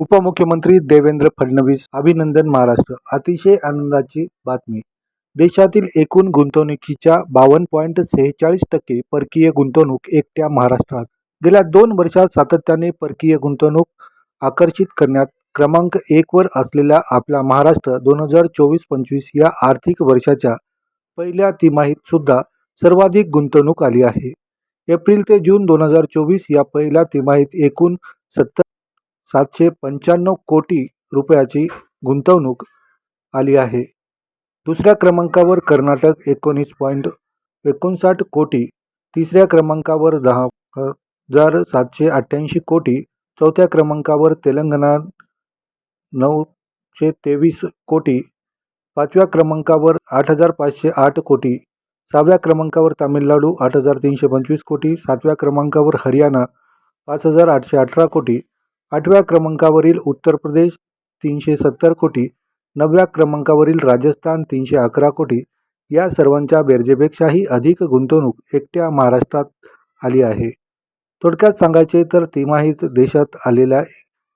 उपमुख्यमंत्री देवेंद्र फडणवीस अभिनंदन महाराष्ट्र. अतिशय आनंदाची बातमी. देशातील एकूण गुंतवणुकीच्या बावन्न पॉईंट सेहेचाळीस टक्के परकीय गुंतवणूक एकट्या महाराष्ट्रात. गेल्या दोन वर्षात सातत्याने परकीय गुंतवणूक आकर्षित करण्यात क्रमांक एकवर असलेला आपला महाराष्ट्र दोन हजार चोवीस पंचवीस या आर्थिक वर्षाच्या पहिल्या तिमाहीत सुद्धा सर्वाधिक गुंतवणूक आली आहे. एप्रिल ते जून दोन हजार चोवीस या पहिल्या तिमाहीत एकूण सत्तर सातशे पंच्याण्णव कोटी रुपयाची गुंतवणूक आली आहे. दुसऱ्या क्रमांकावर कर्नाटक एकोणीस पॉईंट एकोणसाठ कोटी तिसऱ्या क्रमांकावर दहा हजार सातशे अठ्ठ्याऐंशी कोटी चौथ्या क्रमांकावर तेलंगणा नऊशे तेवीस कोटी पाचव्या क्रमांकावर आठ हजार पाचशे आठ कोटी सहाव्या क्रमांकावर तामिळनाडू आठ हजार तीनशे पंचवीस कोटी सातव्या क्रमांकावर हरियाणा पाच हजार आठशे अठरा कोटी आठव्या क्रमांकावरील उत्तर प्रदेश तीनशे सत्तर कोटी नवव्या क्रमांकावरील राजस्थान तीनशे अकरा कोटी या सर्वांच्या बेरजेपेक्षाही अधिक गुंतवणूक एकट्या महाराष्ट्रात आली आहे. थोडक्यात सांगायचे तर तिमाहीत देशात आलेल्या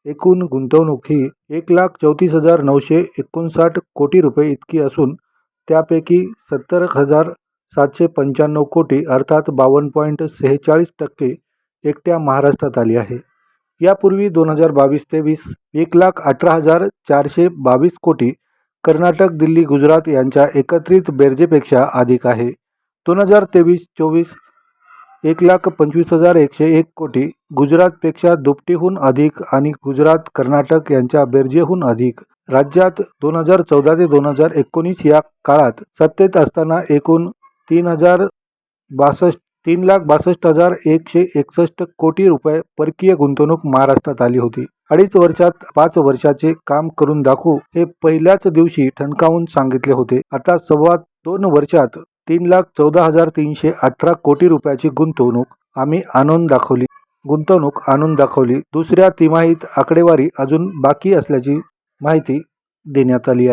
एकूण गुंतवणूक ही एक लाख चौतीस हजार नऊशे एकोणसाठ कोटी रुपये इतकी असून त्यापैकी सत्तर हजार सातशे पंच्याण्णव कोटी अर्थात बावन्न पॉईंट सेहेचाळीस टक्के एकट्या महाराष्ट्रात आली आहे. यापूर्वी दोन हजार बावीस तेवीस एक लाख अठरा हजार चारशे बावीस कोटी कर्नाटक दिल्ली गुजरात यांच्या एकत्रित बेरजेपेक्षा अधिक आहे. दोन हजार तेवीस चोवीस एक लाख पंचवीस हजार एकशे एक कोटी गुजरातपेक्षा दुपटीहून अधिक आणि गुजरात कर्नाटक यांच्या बेरजेहून अधिक. राज्यात दोन हजार चौदा ते दोन हजार एकोणीस या काळात सत्तेत असताना एकूण तीन हजार बासष्ट तीन लाख बासष्ट हजार एकशे एकसष्ट कोटी रुपये परकीय गुंतवणूक महाराष्ट्रात आली होती. अडीच वर्षात पाच वर्षाचे काम करून दाखवू हे पहिल्याच दिवशी ठणकावून सांगितले होते. आता सव्वा दोन वर्षात तीन लाख चौदा हजार तीनशे अठरा कोटी रुपयाची गुंतवणूक आम्ही आणून दाखवली. गुंतवणूक आणून दाखवली. दुसऱ्या तिमाहीत आकडेवारी अजून बाकी असल्याची माहिती देण्यात आली आहे.